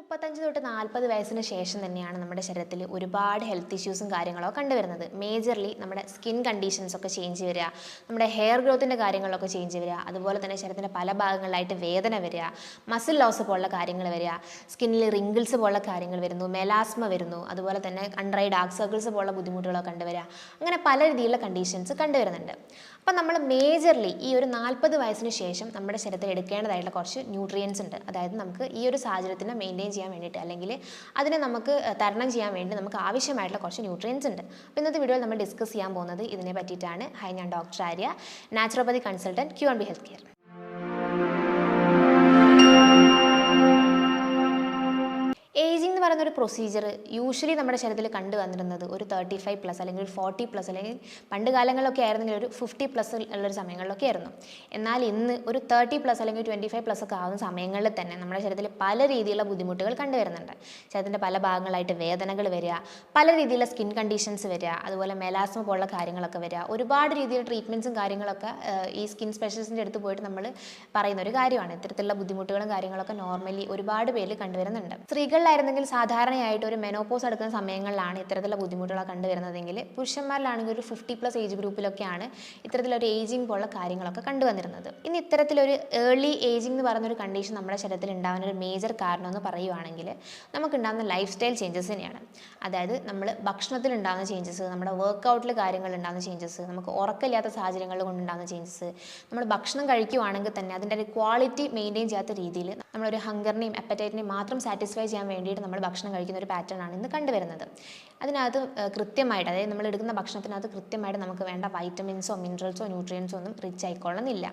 മുപ്പത്തഞ്ച് തൊട്ട് നാൽപ്പത് വയസ്സിന് ശേഷം തന്നെയാണ് നമ്മുടെ ശരീരത്തിൽ ഒരുപാട് ഹെൽത്ത് ഇഷ്യൂസും കാര്യങ്ങളൊക്കെ കണ്ടുവരുന്നത്. മേജർലി നമ്മുടെ സ്കിൻ കണ്ടീഷൻസ് ഒക്കെ ചേഞ്ച് വരിക നമ്മുടെ ഹെയർ ഗ്രോത്തിന്റെ കാര്യങ്ങളൊക്കെ ചേഞ്ച് വരിക അതുപോലെ തന്നെ ശരീരത്തിന്റെ പല ഭാഗങ്ങളിലായിട്ട് വേദന വരിക മസിൽ ലോസ് പോലുള്ള കാര്യങ്ങൾ വരിക സ്കിന്നിൽ റിങ്കിൾസ് പോലുള്ള കാര്യങ്ങൾ വരുന്നു മെലാസ്മ വരുന്നു അതുപോലെ തന്നെ അൺഡ്രൈ ഡാർക്ക് സർക്കിൾസ് പോലുള്ള ബുദ്ധിമുട്ടുകളൊക്കെ കണ്ടുവരിക. അങ്ങനെ പല രീതിയിലുള്ള കണ്ടീഷൻസ് കണ്ടുവരുന്നുണ്ട്. അപ്പം നമ്മൾ മേജർലി ഈ ഒരു നാൽപ്പത് വയസ്സിന് ശേഷം നമ്മുടെ ശരീരത്തിൽ എടുക്കേണ്ടതായിട്ടുള്ള കുറച്ച് ന്യൂട്രിയൻസ് ഉണ്ട്. അതായത് നമുക്ക് ഈ ഒരു സാഹചര്യത്തിനെ മെയിന്റെയിൻ ചെയ്യാൻ വേണ്ടിയിട്ട് അല്ലെങ്കിൽ അതിനെ നമുക്ക് തരണം ചെയ്യാൻ വേണ്ടി നമുക്ക് ആവശ്യമായിട്ടുള്ള കുറച്ച് ന്യൂട്രിയൻസ് ഉണ്ട്. അപ്പോൾ ഇന്നത്തെ വീഡിയോയിൽ നമ്മൾ ഡിസ്കസ് ചെയ്യാൻ പോകുന്നത് ഇതിനെ പറ്റിയിട്ടാണ്. ഹൈ ഞാൻ doctor Arya naturopathy consultant Q and B health care ഒരു പ്രൊസീജിയർ യൂഷ്വലി നമ്മുടെ ശരീരത്തിൽ കണ്ടു വന്നിരുന്നത് ഒരു തേർട്ടി ഫൈവ് പ്ലസ് അല്ലെങ്കിൽ ഒരു ഫോർട്ടി പ്ലസ് അല്ലെങ്കിൽ പണ്ട് കാലങ്ങളിലൊക്കെ ആയിരുന്നെങ്കിൽ ഒരു ഫിഫ്റ്റി പ്ലസ് ഉള്ളൊരു സമയങ്ങളിലൊക്കെ ആയിരുന്നു. എന്നാൽ ഇന്ന് ഒരു തേർട്ടി പ്ലസ് അല്ലെങ്കിൽ ട്വന്റി ഫൈവ് പ്ലസ് ഒക്കെ ആവുന്ന സമയങ്ങളിൽ തന്നെ നമ്മുടെ ശരീരത്തിൽ പല രീതിയിലുള്ള ബുദ്ധിമുട്ടുകൾ കണ്ടുവരുന്നുണ്ട് ശരീരത്തിന്റെ പല ഭാഗങ്ങളായിട്ട് വേദനകൾ വരിക പല രീതിയിലുള്ള സ്കിൻ കണ്ടീഷൻസ് വരിക അതുപോലെ മെലാസ്മ പോലുള്ള കാര്യങ്ങളൊക്കെ വരിക. ഒരുപാട് രീതിയിലുള്ള ട്രീറ്റ്മെന്റ്സും കാര്യങ്ങളൊക്കെ ഈ സ്കിൻ സ്പെഷ്യലിസ്റ്റിന്റെ അടുത്ത് പോയിട്ട് നമ്മൾ പറയുന്ന ഒരു കാര്യമാണ്. ഇത്തരത്തിലുള്ള ബുദ്ധിമുട്ടുകളും കാര്യങ്ങളൊക്കെ നോർമലി ഒരുപാട് പേരിൽ കണ്ടുവരുന്നുണ്ട് സ്ത്രീകളിലായിരുന്നെങ്കിൽ സാധാരണയായിട്ട് ഒരു മെനോപോസ് എടുക്കുന്ന സമയങ്ങളിലാണ് ഇത്തരത്തിലുള്ള ബുദ്ധിമുട്ടുകൾ കണ്ടുവരുന്നതെങ്കിൽ പുരുഷന്മാരിലാണെങ്കിൽ ഒരു ഫിഫ്റ്റി പ്ലസ് ഏജ് ഗ്രൂപ്പിലൊക്കെയാണ് ഇത്തരത്തിലൊരു ഏജിങ് പോലുള്ള കാര്യങ്ങളൊക്കെ കണ്ടുവന്നിരുന്നത്. ഇനി ഇത്തരത്തിലൊരു ഏർലി ഏജിംഗ് എന്ന് പറയുന്ന ഒരു കണ്ടീഷൻ നമ്മുടെ ശരീരത്തിൽ ഉണ്ടാകുന്ന ഒരു മേജർ കാരണം എന്ന് പറയുവാണെങ്കിൽ നമുക്കുണ്ടാകുന്ന ലൈഫ് സ്റ്റൈൽ ചേഞ്ചസ് തന്നെയാണ്. അതായത് നമ്മൾ ഭക്ഷണത്തിൽ ഉണ്ടാകുന്ന ചേഞ്ചസ് നമ്മുടെ വർക്കൗട്ടിൽ കാര്യങ്ങൾ ഉണ്ടാകുന്ന ചേഞ്ചസ് നമുക്ക് ഉറക്കമില്ലാത്ത സാഹചര്യങ്ങളിൽ കൊണ്ടുണ്ടാകുന്ന ചേഞ്ചസ് നമ്മൾ ഭക്ഷണം കഴിക്കുവാണെങ്കിൽ തന്നെ അതിന്റെ ഒരു ക്വാളിറ്റി മെയിന്റെയിൻ ചെയ്യാത്ത രീതിയിൽ നമ്മളൊരു ഹങ്കറിനെയും അപ്പറ്റൈറ്റിനെയും മാത്രം സാറ്റിസ്ഫൈ ചെയ്യാൻ വേണ്ടിയിട്ട് നമ്മൾ ഭക്ഷണം കഴിക്കുന്ന ഒരു പാറ്റേൺ ആണ് ഇന്ന് കണ്ടുവരുന്നത്. അതിനകത്ത് കൃത്യമായിട്ട് അതായത് നമ്മൾ എടുക്കുന്ന ഭക്ഷണത്തിനകത്ത് കൃത്യമായിട്ട് നമുക്ക് വേണ്ട വൈറ്റമിൻസോ മിനറൽസോ ന്യൂട്രിയൻസോ ഒന്നും റിച്ച് ആയിക്കൊള്ളുന്നില്ല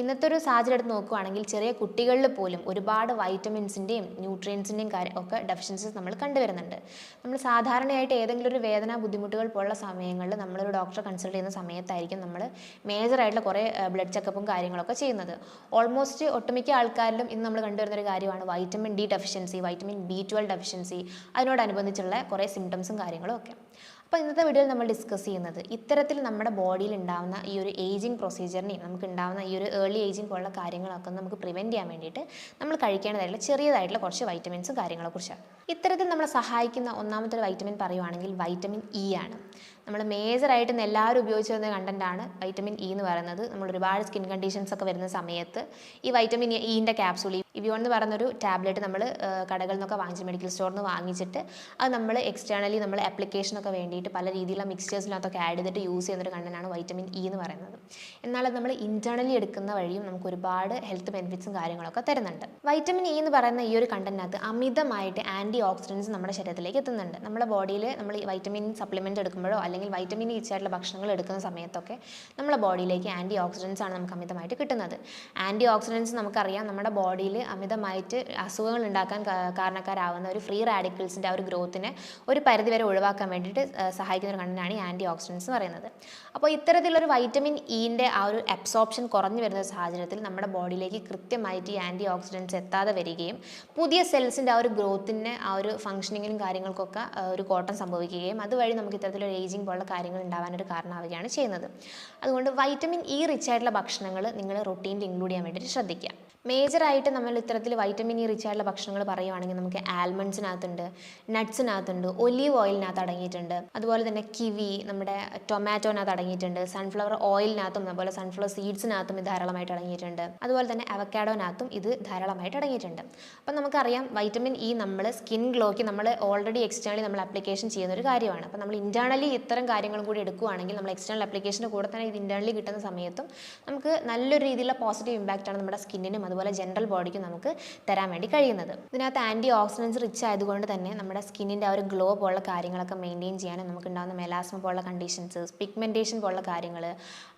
ഇന്നത്തെ ഒരു സാഹചര്യം എടുത്ത് നോക്കുകയാണെങ്കിൽ ചെറിയ കുട്ടികളിൽ പോലും ഒരുപാട് വൈറ്റമിൻസിന്റെയും ന്യൂട്രിയൻസിന്റെയും കാര്യം ഒക്കെ ഡെഫിഷ്യൻസീസ് നമ്മൾ കണ്ടുവരുന്നുണ്ട്. നമ്മൾ സാധാരണയായിട്ട് ഏതെങ്കിലും ഒരു വേദന ബുദ്ധിമുട്ടുകൾ പോലുള്ള സമയങ്ങളിൽ നമ്മളൊരു ഡോക്ടറെ കൺസൾട്ട് ചെയ്യുന്ന സമയത്തായിരിക്കും നമ്മൾ മേജറായിട്ടുള്ള കുറേ ബ്ലഡ് ചെക്കപ്പും കാര്യങ്ങളൊക്കെ ചെയ്യുന്നത്. ഓൾമോസ്റ്റ് ഒട്ടുമിക്ക ആൾക്കാരിലും ഇന്ന് നമ്മൾ കണ്ടുവരുന്ന ഒരു കാര്യമാണ് vitamin D deficiency vitamin B twelve deficiency അതിനോടനുബന്ധിച്ചുള്ള കുറേ സിംറ്റംസും കാര്യങ്ങളും ഒക്കെ. അപ്പോൾ ഇന്നത്തെ വീഡിയോയിൽ നമ്മൾ ഡിസ്കസ് ചെയ്യുന്നത് ഇത്തരത്തിൽ നമ്മുടെ ബോഡിയിൽ ഉണ്ടാകുന്ന ഈ ഒരു ഏജിങ് പ്രൊസീജിയറിനെയും നമുക്ക് ഉണ്ടാകുന്ന ഈ ഒരു ഏർലി ഏജിങ് പോലുള്ള കാര്യങ്ങളൊക്കെ നമുക്ക് പ്രിവെന്റ് ചെയ്യാൻ വേണ്ടിയിട്ട് നമ്മൾ കഴിക്കേണ്ടതായിട്ടുള്ള ചെറിയതായിട്ടുള്ള കുറച്ച് വൈറ്റമിൻസും കാര്യങ്ങളെ കുറിച്ചാണ്. ഇത്തരത്തിൽ നമ്മളെ സഹായിക്കുന്ന ഒന്നാമത്തെ വൈറ്റമിൻ പറയുവാണെങ്കിൽ വൈറ്റമിൻ ഇ ആണ്. നമ്മൾ മേജറായിട്ട് എല്ലാവരും ഉപയോഗിച്ച് വരുന്ന കണ്ടന്റാണ് വൈറ്റമിൻ ഇ എന്ന് പറയുന്നത്. നമ്മൾ ഒരുപാട് സ്കിൻ കണ്ടീഷൻസ് ഒക്കെ വരുന്ന സമയത്ത് ഈ വൈറ്റമിൻ ഇന്റെ ക്യാപ്സൂൾ ഇവിയോൺ എന്ന് പറയുന്നൊരു ടാബ്ലറ്റ് നമ്മൾ കടകളിൽ നിന്നൊക്കെ വാങ്ങിച്ച് മെഡിക്കൽ സ്റ്റോറിൽ നിന്ന് വാങ്ങിച്ചിട്ട് അത് നമ്മൾ എക്സ്റ്റേണലി നമ്മൾ ആപ്ലിക്കേഷനൊക്കെ വേണ്ടിയിട്ട് പല രീതിയിലുള്ള മിക്സ്ചേഴ്സിനകത്തൊക്കെ ആഡ് ചെയ്തിട്ട് യൂസ് ചെയ്യുന്നൊരു കണ്ടനാണ് വൈറ്റമിൻ ഇ എന്ന് പറയുന്നത്. എന്നാൽ നമ്മൾ ഇന്റേർണലി എടുക്കുന്ന വഴിയും നമുക്ക് ഒരുപാട് ഹെൽത്ത് ബെനിഫിറ്റ്സും കാര്യങ്ങളൊക്കെ തരുന്നുണ്ട്. വൈറ്റമിൻ ഇ എന്ന് പറയുന്ന ഈ ഒരു കണ്ടന്റിനകത്ത് അമിതമായിട്ട് ആന്റി ഓക്സിഡൻസ് നമ്മുടെ ശരീരത്തിലേക്ക് എത്തുന്നുണ്ട്. നമ്മുടെ ബോഡിയിൽ നമ്മൾ വൈറ്റമിൻ സപ്ലിമെന്റ് എടുക്കുമ്പോഴോ അല്ലെങ്കിൽ വൈറ്റമിൻ ഇ ആയിട്ടുള്ള ഭക്ഷണങ്ങൾ എടുക്കുന്ന സമയത്തൊക്കെ നമ്മുടെ ബോഡിയിലേക്ക് ആന്റി ഓക്സിഡൻസ് ആണ് നമുക്ക് അമിതമായിട്ട് കിട്ടുന്നത്. ആന്റി ഓക്സിഡൻസ് നമുക്കറിയാം നമ്മുടെ ബോഡിയിൽ അമിതമായിട്ട് അസുഖങ്ങൾ ഉണ്ടാക്കാൻ കാരണക്കാരാവുന്ന ഒരു ഫ്രീ റാഡിക്കൽസിന്റെ ആ ഒരു ഗ്രോത്തിനെ ഒരു പരിധിവരെ ഒഴിവാക്കാൻ വേണ്ടിയിട്ട് സഹായിക്കുന്ന ഒരു കണ്ടനാണ് ഈ ആന്റി ഓക്സിഡൻസ് എന്ന് പറയുന്നത്. അപ്പോൾ ഇത്തരത്തിലൊരു വൈറ്റമിൻ ഇന്റെ ആ ഒരു അബ്സോപ്ഷൻ കുറഞ്ഞു വരുന്ന സാഹചര്യത്തിൽ നമ്മുടെ ബോഡിയിലേക്ക് കൃത്യമായിട്ട് ഈ ആന്റി ഓക്സിഡൻസ് എത്താതെ വരികയും പുതിയ സെൽസിന്റെ ആ ഒരു ഗ്രോത്തിന്റെ ആ ഒരു ഫംഗ്ഷനിങ്ങിനും കാര്യങ്ങൾക്കൊക്കെ ഒരു കോട്ടം സംഭവിക്കുകയും അതുവഴി നമുക്ക് ഇത്തരത്തിലൊരു ഏജിങ് പോലുള്ള കാര്യങ്ങൾ ഉണ്ടാവാനൊരു കാരണമാവുകയാണ് ചെയ്യുന്നത്. അതുകൊണ്ട് വൈറ്റമിൻ ഇ റിച്ച് ആയിട്ടുള്ള ഭക്ഷണങ്ങൾ നിങ്ങൾ റൊട്ടീനിൽ ഇൻക്ലൂഡ് ചെയ്യാൻ വേണ്ടിയിട്ട് ശ്രദ്ധിക്കുക. മേജറായിട്ട് നമ്മൾ ഇത്തരത്തിൽ വൈറ്റമിൻ ഇ റിച്ച് ആയിട്ടുള്ള ഭക്ഷണങ്ങൾ പറയുവാണെങ്കിൽ നമുക്ക് ആൽമണ്ട്സിനകത്തുണ്ട് നട്ട്സിനകത്തുണ്ട് ഒലീവ് ഓയിലിനകത്ത് അടങ്ങിയിട്ടുണ്ട്. അതുപോലെ തന്നെ കിവി നമ്മുടെ ടൊമാറ്റോനകത്ത് അടങ്ങിയിട്ടുണ്ട്. സൺഫ്ലവർ ഓയിലിനകത്തും അതുപോലെ സൺഫ്ലവർ സീഡ്സിനകത്തും ഇത് ധാരാളമായിട്ട് അടങ്ങിയിട്ടുണ്ട്. അതുപോലെ തന്നെ അവക്കാഡോനകത്തും ഇത് ധാരാളമായിട്ട് അടങ്ങിയിട്ടുണ്ട്. അപ്പം നമുക്കറിയാം വൈറ്റമിൻ ഇ നമ്മൾ സ്കിൻ ഗ്ലോയ്ക്ക് നമ്മൾ ഓൾറെഡി എക്സ്റ്റേണലി നമ്മൾ അപ്ലിക്കേഷൻ ചെയ്യുന്ന ഒരു കാര്യമാണ്. അപ്പം നമ്മൾ ഇന്റേർണലി ഇത്തരം കാര്യങ്ങളും കൂടി എടുക്കുകയാണെങ്കിൽ നമ്മൾ എക്സ്റ്റേണൽ അപ്ലിക്കേഷന്റെ കൂടെ തന്നെ ഇത് ഇന്റേർണലി കിട്ടുന്ന സമയത്തും നമുക്ക് നല്ലൊരു രീതിയിലുള്ള പോസിറ്റീവ് ഇമ്പാക്റ്റാണ് നമ്മുടെ സ്കിന്നിനും അതുപോലെ ജനറൽ ബോഡിക്കും നമുക്ക് തരാൻ വേണ്ടി കഴിയുന്നത്. ഇതിനകത്ത് ആന്റി ഓക്സിഡൻസ് റിച്ച് ആയതുകൊണ്ട് തന്നെ നമ്മുടെ സ്കിന്നിന്റെ ആ ഒരു ഗ്ലോ പോലുള്ള കാര്യങ്ങളൊക്കെ മെയിന്റെയിൻ ചെയ്യാനും നമുക്ക് ഉണ്ടാകുന്ന മെലാസ്മ പോലുള്ള കണ്ടീഷൻസ് പിഗ്മെന്റേഷൻ പോലുള്ള കാര്യങ്ങൾ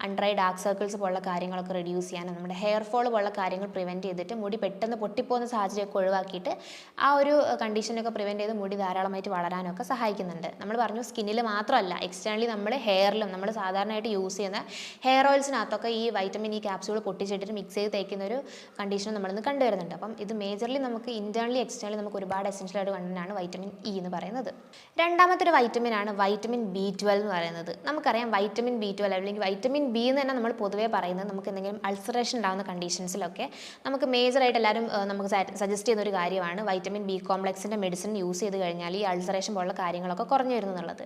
അൺഡ്രൈ ഡാർക്ക് സർക്കിൾസ് പോലുള്ള കാര്യങ്ങളൊക്കെ റെഡ്യൂസ് ചെയ്യാനും നമ്മുടെ ഹെയർ ഫോൾ പോലുള്ള കാര്യങ്ങൾ പ്രിവെന്റ് ചെയ്തിട്ട് മുടി പെട്ടെന്ന് പൊട്ടിപ്പോകുന്ന സാഹചര്യമൊക്കെ ഒഴിവാക്കിയിട്ട് ആ ഒരു കണ്ടീഷനൊക്കെ പ്രിവെന്റ് ചെയ്ത് മുടി ധാരാളമായിട്ട് വളരാനൊക്കെ സഹായിക്കുന്നുണ്ട്. നമ്മൾ പറഞ്ഞു സ്കിന്നിൽ മാത്രമല്ല എക്സ്റ്റേണലി നമ്മൾ ഹെയറിലും നമ്മൾ സാധാരണയായിട്ട് യൂസ് ചെയ്യുന്ന ഹെയർ ഓയിൽസിനകത്തൊക്കെ ഈ വൈറ്റമിൻ ഇ ക്യാപ്സ്യൂൾ പൊട്ടിച്ചിട്ടിട്ട് മിക്സ് ചെയ്ത് തേക്കുന്ന ഒരു കണ്ടീഷനും നമ്മളിന്ന് കണ്ടുവരുന്നുണ്ട് അപ്പം ഇത് മേജർലി നമുക്ക് ഇന്റേർണലി എക്സ്റ്റേണലി നമുക്ക് ഒരുപാട് എസെൻഷ്യൽ ആയിട്ട് കണ്ടതാണ് വൈറ്റമിൻ ഇ എന്ന് പറയുന്നത്. രണ്ടാമത്തെ ഒരു വൈറ്റമിൻ ആണ് വൈറ്റമിൻ ബി ട്വൽവ് എന്ന് പറയുന്നത്. നമുക്കറിയാം വൈറ്റമിൻ ബി ട്വൽവ് അല്ലെങ്കിൽ വൈറ്റമിൻ ബി എന്ന് തന്നെ നമ്മൾ പൊതുവേ പറയുന്നത് നമുക്ക് എന്തെങ്കിലും അൾസറേഷൻ ഉണ്ടാകുന്ന കണ്ടീഷൻസിലൊക്കെ നമുക്ക് മേജറായിട്ട് എല്ലാവരും നമുക്ക് സജസ്റ്റ് ചെയ്യുന്ന ഒരു കാര്യമാണ് വൈറ്റമിൻ ബി കോംപ്ലക്സിന്റെ മെഡിസിൻ യൂസ് ചെയ്ത് കഴിഞ്ഞാൽ ഈ അൾസറേഷൻ പോലുള്ള കാര്യങ്ങളൊക്കെ കുറഞ്ഞു വരുന്നു എന്നുള്ളത്.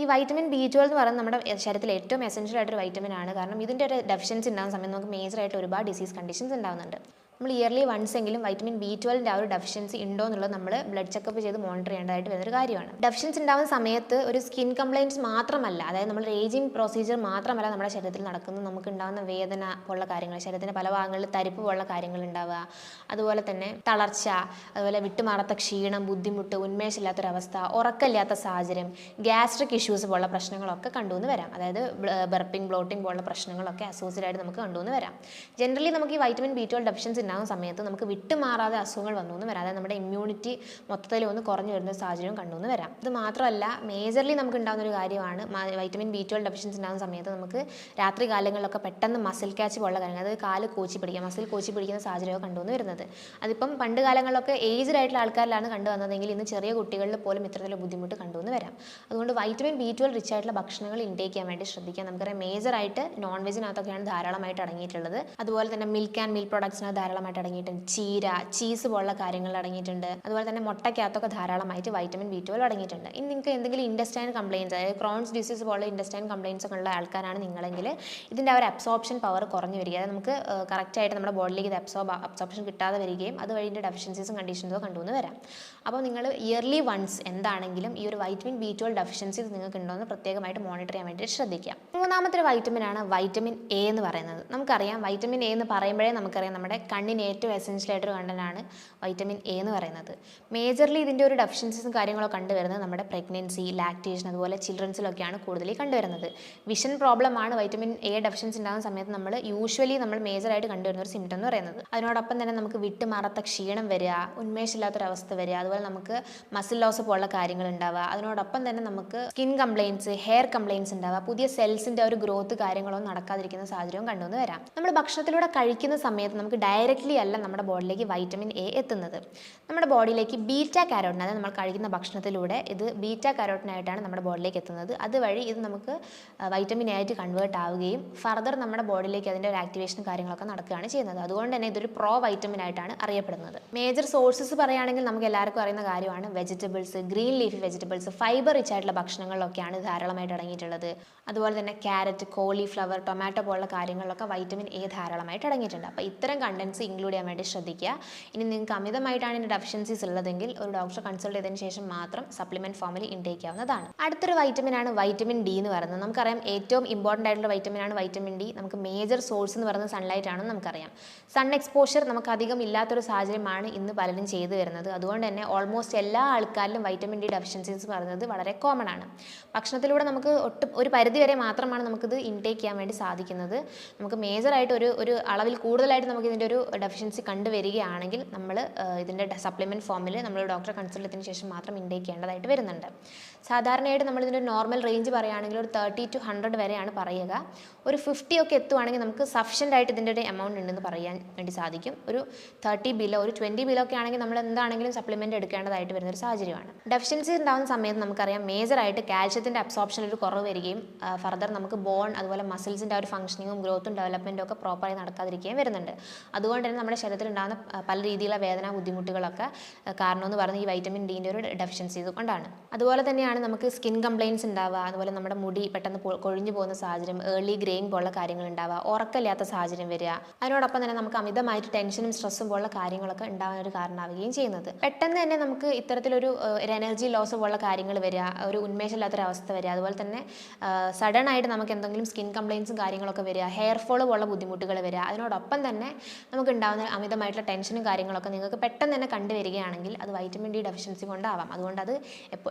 ഈ വൈറ്റമിൻ ബി ട്വൽവ് എന്ന് പറയുന്നത് നമ്മുടെ ശരീരത്തിൽ ഏറ്റവും എസെൻഷ്യൽ ആയിട്ടൊരു വൈറ്റമിൻ ആണ്. കാരണം ഇതിന്റെ ഒരു ഡെഫിഷ്യൻസി ഉണ്ടാകുന്ന സമയത്ത് നമുക്ക് മേജറായിട്ട് ഒരുപാട് ഡിസീസ് കണ്ടീഷൻസ് ഉണ്ടാകുന്നുണ്ട് നമ്മൾ ഇയർലി വൺസ് എങ്കിലും വൈറ്റമിൻ ബി ട്വൽവിന്റെ ആ ഒരു ഡെഫിഷ്യൻസി ഉണ്ടോ എന്നുള്ളത് നമ്മൾ ബ്ലഡ് ചെക്കപ്പ് ചെയ്ത് മോണിറ്റർ ചെയ്യേണ്ടതായിട്ട് വരുന്നൊരു കാര്യമാണ്. ഡെഫിഷ്യൻസ് ഉണ്ടാകുന്ന സമയത്ത് ഒരു സ്കിൻ കംപ്ലയിന്റ്സ് മാത്രമല്ല അതായത് നമ്മൾ ഏജിങ് പ്രൊസീജിയർ മാത്രമല്ല നമ്മുടെ ശരീരത്തിൽ നടക്കുന്നത് നമുക്ക് ഉണ്ടാകുന്ന വേദന പോലുള്ള കാര്യങ്ങൾ ശരീരത്തിന്റെ പല ഭാഗങ്ങളിൽ തരിപ്പ് പോലുള്ള കാര്യങ്ങൾ ഉണ്ടാവുക അതുപോലെ തന്നെ തളർച്ച അതുപോലെ വിട്ടുമാറാത്ത ക്ഷീണം ബുദ്ധിമുട്ട് ഉന്മേഷമില്ലാത്തൊരവസ്ഥ ഉറക്കമില്ലാത്ത സാഹചര്യം ഗ്യാസ്ട്രിക് ഇഷ്യൂസ് പോലുള്ള പ്രശ്നങ്ങളൊക്കെ കണ്ടുവന്ന് വരാം. അതായത് ബർപ്പിംഗ് ബ്ലോട്ടിംഗ് പോലുള്ള പ്രശ്നങ്ങളൊക്കെ അസോസിയേറ്റ് ആയിട്ട് നമുക്ക് കണ്ടുവന്ന് വരാം. ജനറലി നമുക്ക് ഈ വൈറ്റമിൻ ബി ട്വൽവ് ഡെഫിഷ്യൻസി ഉണ്ടാകുന്ന സമയത്ത് നമുക്ക് വിട്ടുമാറാതെ അസുഖങ്ങൾ വന്നു എന്ന് വരാം. അതായത് നമ്മുടെ ഇമ്മ്യൂണിറ്റി മൊത്തത്തിൽ ഒന്ന് കുറഞ്ഞു വരുന്ന സാഹചര്യം സാഹചര്യം കണ്ടുവന്ന് വരാം. ഇത് മാത്രമല്ല മേജർലി നമുക്ക് ഉണ്ടാകുന്ന ഒരു കാര്യമാണ് വൈറ്റമിൻ ബി ട്വൽവ് ഡെഫിഷ്യൻസി ഉണ്ടാകുന്ന സമയത്ത് നമുക്ക് രാത്രി കാലങ്ങളിലൊക്കെ പെട്ടെന്ന് മസിൽ ക്യാച്ച് പോലുള്ള കാര്യങ്ങൾ അതായത് കാൽ കോച്ചി പിടിക്കുക മസിൽ കോച്ചി പിടിക്കുന്ന സാഹചര്യമൊക്കെ കണ്ടുവന്ന് വരുന്നത്. അതിപ്പം പണ്ട് കാലങ്ങളിലൊക്കെ ഏജ്ഡ് ആയിട്ടുള്ള ആൾക്കാരിലാണ് കണ്ടുവന്നതെങ്കിൽ ഇന്ന് ചെറിയ കുട്ടികളിൽ പോലും ഇത്തരത്തിലുള്ള ബുദ്ധിമുട്ട് കണ്ടുവന്ന് വരാം. അതുകൊണ്ട് വൈറ്റമിൻ ബി ട്വൽവ് റിച്ച് ആയിട്ടുള്ള ഭക്ഷണങ്ങൾ ഇൻടേക്ക് ചെയ്യാൻ വേണ്ടി ശ്രദ്ധിക്കുക. നമുക്കറിയാം മേജറായിട്ട് നോൺ വെജിനകത്തൊക്കെയാണ് ധാരാളമായിട്ട് അടങ്ങിയിട്ടുള്ളത്. അതുപോലെ തന്നെ മിൽക്ക് ആൻഡ് മിൽക്ക് പ്രോഡക്ട്സിനകത്ത് ധാരാളമായിട്ട് അടങ്ങിയിട്ടുണ്ട്. ചീര ചീസ് പോലുള്ള കാര്യങ്ങൾ അടങ്ങിയിട്ടുണ്ട്. അതുപോലെ തന്നെ മുട്ടയ്ക്കകത്തൊക്കെ ധാരാളമായിട്ട് വൈറ്റമിൻ ബി ട്വൽവ് അടങ്ങിയിട്ടുണ്ട്. ഇനി നിങ്ങൾക്ക് എന്തെങ്കിലും ഇൻഡസ്റ്റൈൻ കംപ്ലയിൻസ് അതായത് ക്രോൺസ് ഡിസീസ് പോലുള്ള ഇൻഡസ്റ്റൈൻ കംപ്ലയിൻസ് ഒക്കെ ഉള്ള ആൾക്കാരാണ് നിങ്ങളെങ്കിൽ ഇതിന്റെ ഒരു അബ്സോർപ്ഷൻ പവർ കുറഞ്ഞു വരിക. അതായത് നമുക്ക് കറക്റ്റായിട്ട് നമ്മുടെ ബോഡിയിലേക്ക് ഇത് അബ്സോർബ് അബ്സോർപ്ഷൻ കിട്ടാതെ വരികയും അതുവഴി ഇതിന്റെ ഡെഫിഷ്യൻസീസും കണ്ടീഷൻസോ കണ്ടുവന്ന് വരാം. അപ്പോൾ നിങ്ങൾ ഇയർലി വൺസ് എന്താണെങ്കിലും ഈ ഒരു വൈറ്റമിൻ ബി ട്വൽവ് ഡെഫിഷ്യൻസീസ് നിങ്ങൾക്ക് ഉണ്ടോ എന്ന് പ്രത്യേകമായിട്ട് മോണിറ്റർ ചെയ്യാൻ വേണ്ടി ശ്രദ്ധിക്കാം മൂന്നാമത്തെ ആണ് വൈറ്റമിൻ എ എന്ന് പറയുന്നത്. നമുക്കറിയാം വൈറ്റമിൻ എ എന്ന് പറയുമ്പോഴേ നമുക്കറിയാം നമ്മുടെ കണ്ണിന് ഏറ്റവും എസെൻഷ്യൽ ആയിട്ടൊരു കണ്ടന്റാണ് വൈറ്റമിൻ എ എന്ന് പറയുന്നത്. മേജർലി ഇതിന്റെ ഒരു ഡെഫിഷ്യൻസീസും കാര്യങ്ങളൊക്കെ കണ്ടുവരുന്നത് നമ്മുടെ പ്രഗ്നൻസി ലാക്ടേഷൻ അതുപോലെ ചിൽഡ്രൻസിലൊക്കെയാണ് കൂടുതൽ കണ്ടുവരുന്നത്. വിഷൻ പ്രോബ്ലമാണ് വൈറ്റമിൻ എ ഡെഫിഷ്യൻസി ഉണ്ടാകുന്ന സമയത്ത് നമ്മൾ യൂഷ്വലി നമ്മൾ മേജറായിട്ട് കണ്ടുവരുന്ന ഒരു സിംറ്റം എന്ന് പറയുന്നത്. അതിനോടൊപ്പം തന്നെ നമുക്ക് വിട്ടുമാറാത്ത ക്ഷീണം വരിക ഉന്മേഷമില്ലാത്തൊരവസ്ഥ വരിക അതുപോലെ നമുക്ക് മസിൽ ലോസ് പോലുള്ള കാര്യങ്ങൾ ഉണ്ടാവുക. അതിനോടൊപ്പം തന്നെ നമുക്ക് സ്കിൻ കംപ്ലയിൻസ് ഹെയർ കംപ്ലയിൻസ് ഉണ്ടാവുക. പുതിയ സെൽസിന്റെ ഒരു ഗ്രോത്ത് കാര്യങ്ങളൊന്നും നടക്കാതിരിക്കുന്ന സാഹചര്യവും കണ്ടുവന്ന് വരാം. നമ്മൾ ഭക്ഷണത്തിലൂടെ കഴിക്കുന്ന സമയത്ത് നമുക്ക് ഡയറക്റ്റ്ലി അല്ല നമ്മുടെ ബോഡിയിലേക്ക് വൈറ്റമിൻ എ എത്തുന്നത്. നമ്മുടെ ബോഡിയിലേക്ക് ബീറ്റ കാരോട്ടിൻ അതായത് നമ്മൾ കഴിക്കുന്ന ഭക്ഷണത്തിലൂടെ ഇത് ബീറ്റ കാരോട്ടിനായിട്ടാണ് നമ്മുടെ ബോഡിയിലേക്ക് എത്തുന്നത്. അതുവഴി ഇത് നമുക്ക് വൈറ്റമിൻ എ ആയിട്ട് കൺവേർട്ട് ആവുകയും ഫർദർ നമ്മുടെ ബോഡിയിലേക്ക് അതിന്റെ ഒരു ആക്ടിവേഷൻ കാര്യങ്ങളൊക്കെ നടക്കുകയാണ് ചെയ്യുന്നത്. അതുകൊണ്ട് തന്നെ ഇതൊരു പ്രോ വൈറ്റമിൻ ആയിട്ടാണ് അറിയപ്പെടുന്നത്. മേജർ സോഴ്സസ് പറയുകയാണെങ്കിൽ നമുക്ക് എല്ലാവർക്കും അറിയുന്ന കാര്യമാണ് vegetables green leafy vegetables fibre rich ആയിട്ടുള്ള ഭക്ഷണങ്ങളിലൊക്കെയാണ് ധാരാളമായിട്ട് അടങ്ങിയിട്ടുള്ളത്. അതുപോലെ തന്നെ ക്യാരറ്റ് കോളിഫ്ലവർ ടൊമാറ്റോ പോലുള്ള കാര്യങ്ങളിലൊക്കെ വൈറ്റമിൻ എ ധാരാളമായിട്ട് അടങ്ങിയിട്ടുണ്ട്. അപ്പോൾ ഇത്തരം കണ്ടൻസ് ഇൻക്ലൂഡ് ചെയ്യാൻ വേണ്ടി ശ്രദ്ധിക്കുക. ഇനി നിങ്ങൾക്ക് അമിതമായിട്ടാണ് ഇതിന്റെ ഡെഫിഷ്യൻസീസ് ഉള്ളതെങ്കിൽ ഒരു ഡോക്ടറെ കൺസൾട്ട് ചെയ്തതിന് ശേഷം മാത്രം സപ്ലിമെന്റ് ഫോമിൽ ഇൻടേക്ക് ചെയ്യാവുന്നതാണ്. അടുത്തൊരു വൈറ്റമിൻ ആണ് വൈറ്റമിൻ ഡി എന്ന് പറയുന്നത്. നമുക്കറിയാം ഏറ്റവും ഇമ്പോർട്ടന്റ് ആയിട്ടുള്ള വൈറ്റമിൻ ആണ് വൈറ്റമിൻ ഡി നമുക്ക് മേജർ സോഴ്സ് എന്ന് പറയുന്നത് സൺലൈറ്റ് ആണെന്ന് നമുക്കറിയാം. സൺ എക്സ്പോഷർ നമുക്ക് അധികം ഇല്ലാത്തൊരു സാഹചര്യമാണ് ഇന്ന് പലരും ചെയ്തു വരുന്നത്. അതുകൊണ്ട് തന്നെ ഓൾമോസ്റ്റ് എല്ലാ ആൾക്കാരിലും വൈറ്റമിൻ ഡി ഡെഫിഷ്യൻസീസ് പറയുന്നത് വളരെ കോമൺ ആണ്. ഭക്ഷണത്തിലൂടെ നമുക്ക് ഒട്ടും ഒരു പരിധി വരെ മാത്രമാണ് നമുക്കിത് ഇൻടേക്ക് ചെയ്യാൻ വേണ്ടി സാധിക്കുന്നത്. നമുക്ക് മേജറായിട്ട് ഒരു ഒരു അളവിൽ കൂടുതലായിട്ട് നമുക്ക് ഇതിന്റെ ഒരു ഡെഫിഷ്യൻസി കണ്ടുവരികയാണെങ്കിൽ നമ്മൾ ഇതിന്റെ സപ്ലിമെന്റ് ഫോമിൽ നമ്മൾ ഡോക്ടറെ കൺസൾട്ട് ചെയ്തതിന് ശേഷം മാത്രം ഇൻടേക്ക് ചെയ്യേണ്ടതായിട്ട് വരുന്നുണ്ട്. സാധാരണയായിട്ട് നമ്മൾ ഇതിന്റെ നോർമൽ റേഞ്ച് പറയുകയാണെങ്കിൽ ഒരു തേർട്ടി ടു ഹൺഡ്രഡ് വരെയാണ് പറയുക. ഒരു ഫിഫ്റ്റി ഒക്കെ എത്തുവാണെങ്കിൽ നമുക്ക് സഫിഷ്യന്റ് ആയിട്ട് ഇതിന്റെ ഒരു എമൗണ്ട് ഉണ്ടെന്ന് പറയാൻ വേണ്ടി സാധിക്കും. ഒരു തേർട്ടി ബിലോ ഒരു ട്വന്റി ബിലോ ഒക്കെ ആണെങ്കിൽ നമ്മൾ എന്താണെങ്കിലും സപ്ലിമെന്റ് എടുക്കേണ്ടതായിട്ട് വരുന്ന ഒരു സാഹചര്യമാണ്. ഡെഫിഷ്യൻസി ഉണ്ടാകുന്ന സമയത്ത് നമുക്കറിയാം മേജറായിട്ട് കാൽഷ്യത്തിന്റെ അബ്സോപ്ഷൻ ഒരു കുറവ് വരികയും ഫർദർ നമുക്ക് ബോൺ അതുപോലെ മസിൽസിന്റെ ആ ഒരു ഫംഗ്ഷനിങ്ങും ഗ്രോത്തും ഡെവലപ്മെന്റും ഒക്കെ പ്രോപ്പറായി നടക്കാതിരിക്കുകയും വരുന്നുണ്ട്. അതുകൊണ്ട് തന്നെ നമ്മുടെ ശരീരത്തിൽ ഉണ്ടാകുന്ന പല രീതിയിലുള്ള വേദന ബുദ്ധിമുട്ടുകളൊക്കെ കാരണം കാരണമെന്ന് പറയുന്നത് ഈ വൈറ്റമിൻ ഡീന്റെ ഒരു ഡെഫിഷ്യൻസി കൊണ്ടാണ് അതുപോലെ തന്നെയാണ് നമുക്ക് സ്കിൻ കംപ്ലയിൻസ് ഉണ്ടാവുക അതുപോലെ നമ്മുടെ മുടി പെട്ടെന്ന് കൊഴിഞ്ഞു പോകുന്ന സാഹചര്യം ഏർലി ഗ്രേയിങ് പോലുള്ള കാര്യങ്ങൾ ഉണ്ടാവുക ഉറക്കമില്ലാത്ത സാഹചര്യം വരിക. അതിനോടൊപ്പം തന്നെ നമുക്ക് അമിതമായിട്ട് ടെൻഷനും സ്ട്രെസ്സും പോലുള്ള കാര്യങ്ങളൊക്കെ ഉണ്ടാവാൻ ഒരു കാരണമാവുകയും ചെയ്യുന്നത്. പെട്ടെന്ന് തന്നെ നമുക്ക് ഇത്തരത്തിലൊരു ഒരു എനർജി ലോസ് പോലുള്ള കാര്യങ്ങൾ വരിക ഒരു ഉന്മേഷമില്ലാത്തൊരവസ്ഥ വരിക. അതുപോലെ തന്നെ സഡൻ ആയിട്ട് നമുക്ക് എന്തെങ്കിലും സ്കിൻ കംപ്ലയിൻസും കാര്യങ്ങളൊക്കെ വരിക ഹെയർ ഫോൾ പോലുള്ള ബുദ്ധിമുട്ടുകൾ വരിക. അതിനോടൊപ്പം തന്നെ നമുക്ക് ഉണ്ടാകുന്ന അമിതമായിട്ടുള്ള ടെൻഷനും കാര്യങ്ങളൊക്കെ നിങ്ങൾക്ക് പെട്ടെന്ന് തന്നെ കണ്ടുവരികയാണെങ്കിൽ അത് വൈറ്റമിൻ ഡി ഡെഫിഷ്യൻസി കൊണ്ടാവാം. അതുകൊണ്ട് അത്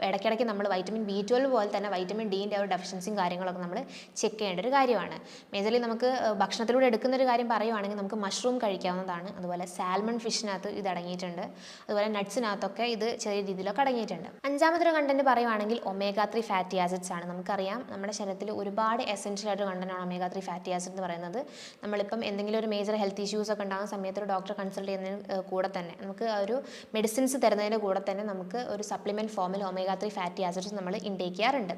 ഇടയ്ക്കിടയ്ക്ക് നമ്മൾ വൈറ്റമിൻ ബി ട്വൽവ് പോലെ തന്നെ വൈറ്റമിൻ ഡീന്റെ ഒരു ഡെഫിഷ്യൻസിയും കാര്യങ്ങളൊക്കെ നമ്മൾ ചെക്ക് ചെയ്യേണ്ട ഒരു കാര്യമാണ്. മേജർലി നമുക്ക് ഭക്ഷണത്തിലൂടെ എടുക്കുന്ന ഒരു കാര്യം പറയുവാണെങ്കിൽ നമുക്ക് മഷ്റൂം കഴിക്കാവുന്നതാണ്. അതുപോലെ സാൽമൺ ഫിഷിനകത്ത് ഇത് അടങ്ങിയിട്ടുണ്ട്. അതുപോലെ നട്ട്സിനകത്തൊക്കെ ഇത് ചെറിയ രീതിയിലൊക്കെ അടങ്ങിയിട്ടുണ്ട്. അഞ്ചാമതൊരു കണ്ടന്റ് പറയുവാണെങ്കിൽ ഒമേഗ ത്രീ ഫാറ്റി ആസിഡ്സ് ആണ്. നമുക്കറിയാം നമ്മുടെ ശരീരത്തിൽ ഒരുപാട് എസെൻഷ്യൽ ആയിട്ട് കണ്ടന്റാണ് ഒമേഗ ത്രീ ഫാറ്റി ആസിഡ് എന്ന് പറയുന്നത്. നമ്മളിപ്പം എന്തെങ്കിലും ഒരു മേജർ ഹെൽത്ത് ഇഷ്യൂസ് ഒക്കെ ഉണ്ടാകുന്ന സമയത്ത് ഒരു ഡോക്ടറെ കൺസൾട്ട് ചെയ്യുന്നതിന് കൂടെ തന്നെ നമുക്ക് ഒരു മെഡിസിൻസ് തരുന്നതിന്റെ കൂടെ തന്നെ നമുക്ക് ഒരു സപ്ലിമെന്റ് ഫോമിൽ ഒമേഗ ത്രീ ഫാറ്റി ആസിഡ്സ് നമ്മൾ ഇൻടേക്ക് ചെയ്യാറുണ്ട്.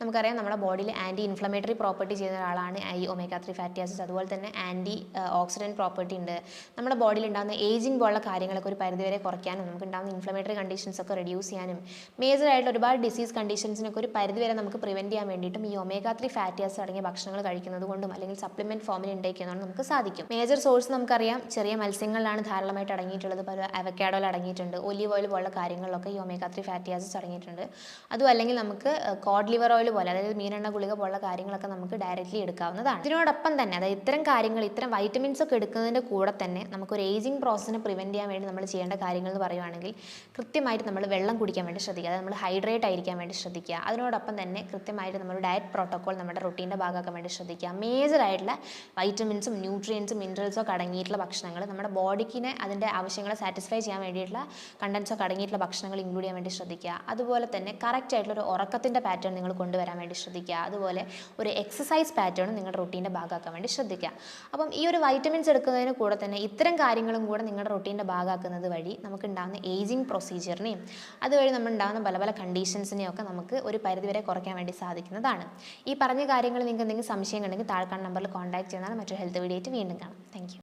നമുക്കറിയാം നമ്മുടെ ബോഡിയിൽ ആന്റി ഇൻഫ്ലമേറ്ററി പ്രോപ്പർട്ടി ചെയ്യുന്ന ഒരാളാണ്. ഈ ഒമേഗ ത്രീ ഫാറ്റി ആസിഡ്സ് അതുപോലെ തന്നെ ആന്റി ഓക്സിഡന്റ് പ്രോപ്പർട്ടി ഉണ്ട്. നമ്മുടെ ബോഡിയിൽ ഉണ്ടാകുന്ന ഏജിങ് പോലുള്ള കാര്യങ്ങളൊക്കെ ഒരു പരിധിവരെ കുറയ്ക്കാനും നമുക്ക് ഉണ്ടാകുന്ന ഇൻഫ്ലമേറ്ററി കണ്ടീഷൻസ് ഒക്കെ റെഡ്യൂസ് ചെയ്യാനും മേജർ ആയിട്ട് ഒരുപാട് ഡിസീസ് കണ്ടീഷൻസിനൊക്കെ ഒരു പരിധിവരെ നമുക്ക് പ്രിവെന്റ് ചെയ്യാൻ വേണ്ടിയിട്ടും ഈ ഒമേഗ ത്രീ ഫാറ്റി ആസിഡ് അടങ്ങിയ ഭക്ഷണങ്ങൾ കഴിക്കുന്നത് കൊണ്ടും അല്ലെങ്കിൽ സപ്ലിമെന്റ് ഫോമിൽ ഉണ്ടായിരിക്കുന്നതുകൊണ്ട് നമുക്ക് സാധിക്കും. മേജർ സോഴ്സ് നമുക്കറിയാം ചെറിയ മത്സ്യങ്ങളിലാണ് ധാരാളമായിട്ട് അടങ്ങിയിട്ടുള്ളത്. പല അവക്കാഡോയിൽ അടങ്ങിയിട്ടുണ്ട് ഒലീവ് ഓയിൽ പോലുള്ള കാര്യങ്ങളിലൊക്കെ ഈ ഒമേഗ ത്രീ ഫാറ്റി ആസിഡ്സ് അടങ്ങിയിട്ടുണ്ട്. അതും അല്ലെങ്കിൽ നമുക്ക് കോഡ് ലിവർ ഓയിൽ പോലെ അതായത് മീനെണ്ണ ഗുളിക പോലുള്ള കാര്യങ്ങളൊക്കെ നമുക്ക് ഡയറക്റ്റ്ലി എടുക്കാവുന്നതാണ് ഇതിനോടൊപ്പം തന്നെ അതായത് ഇത്തരം കാര്യങ്ങൾ ഇത്തരം വൈറ്റമിൻസ് ഒക്കെ എടുക്കുന്നതിന്റെ കൂടെ തന്നെ നമുക്കൊരു ഏജിങ് പ്രോസസ്സിനെ പ്രിവെന്റ് ചെയ്യാൻ വേണ്ടി നമ്മൾ ചെയ്യേണ്ട കാര്യങ്ങൾ എന്ന് പറയുവാണെങ്കിൽ കൃത്യമായിട്ട് നമ്മൾ വെള്ളം കുടിക്കാൻ വേണ്ടി ശ്രദ്ധിക്കുക. അതായത് നമ്മൾ ഹൈഡ്രേറ്റ് ആയിരിക്കാൻ വേണ്ടി ശ്രദ്ധിക്കുക. അതിനോടൊപ്പം തന്നെ കൃത്യമായിട്ട് നമ്മൾ ഡയറ്റ് പ്രോട്ടോകോൾ നമ്മുടെ റൊട്ടീന്റെ ഭാഗമാക്കാൻ വേണ്ടി ശ്രദ്ധിക്കുക. മേജറായിട്ടുള്ള വൈറ്റമിൻസും ന്യൂട്രിയൻസും മിനറൽസും ഒക്കെ അടങ്ങിയിട്ടുള്ള ഭക്ഷണങ്ങൾ നമ്മുടെ ബോഡിക്കിനെ അതിന്റെ ആവശ്യങ്ങളെ സാറ്റിസ്ഫൈ ചെയ്യാൻ വേണ്ടിയിട്ടുള്ള കണ്ടൻസ് ഒക്കെ അടങ്ങിയിട്ടുള്ള ഭക്ഷണങ്ങൾ ഇൻക്ലൂഡ് ചെയ്യാൻ വേണ്ടി ശ്രദ്ധിക്കുക. അതുപോലെ തന്നെ കറക്റ്റ് ആയിട്ടുള്ള ഒരു ഉറക്കത്തിന്റെ പാറ്റേൺ നിങ്ങൾ കൊണ്ടുവരാൻ വേണ്ടി ശ്രദ്ധിക്കുക. അതുപോലെ ഒരു എക്സസൈസ് പാറ്റേൺ നിങ്ങളുടെ റൊട്ടീന്റെ ഭാഗമാക്കാൻ വേണ്ടി ശ്രദ്ധിക്കുക. അപ്പം ഈ ഒരു വൈറ്റമിൻസ് എടുക്കുന്നതിന് കൂടെ തന്നെ ഇത്തരം കാര്യങ്ങളും കൂടെ നിങ്ങളുടെ റൊട്ടീന്റെ ഭാഗമാക്കുന്നത് വഴി നമുക്ക് ഉണ്ടാകുന്ന ഏജിങ് പ്രൊസീജിയറിനെയും അതുവഴി നമ്മൾ ഉണ്ടാകുന്ന പല പല കണ്ടീഷൻസിനെയും ഒക്കെ നമുക്ക് ഒരു പരിധിവരെ കുറയ്ക്കാൻ വേണ്ടി സാധിക്കുന്നതാണ്. ഈ പറഞ്ഞ കാര്യങ്ങൾ നിങ്ങൾക്ക് എന്തെങ്കിലും സംശയം ഉണ്ടെങ്കിൽ താഴെ നമ്പറിൽ കോൺടാക്ട് ചെയ്യുന്നതാണ് മറ്റൊരു ഹെൽത്ത് വീഡിയോ ആയിട്ട് വീണ്ടും കാണാം. താങ്ക്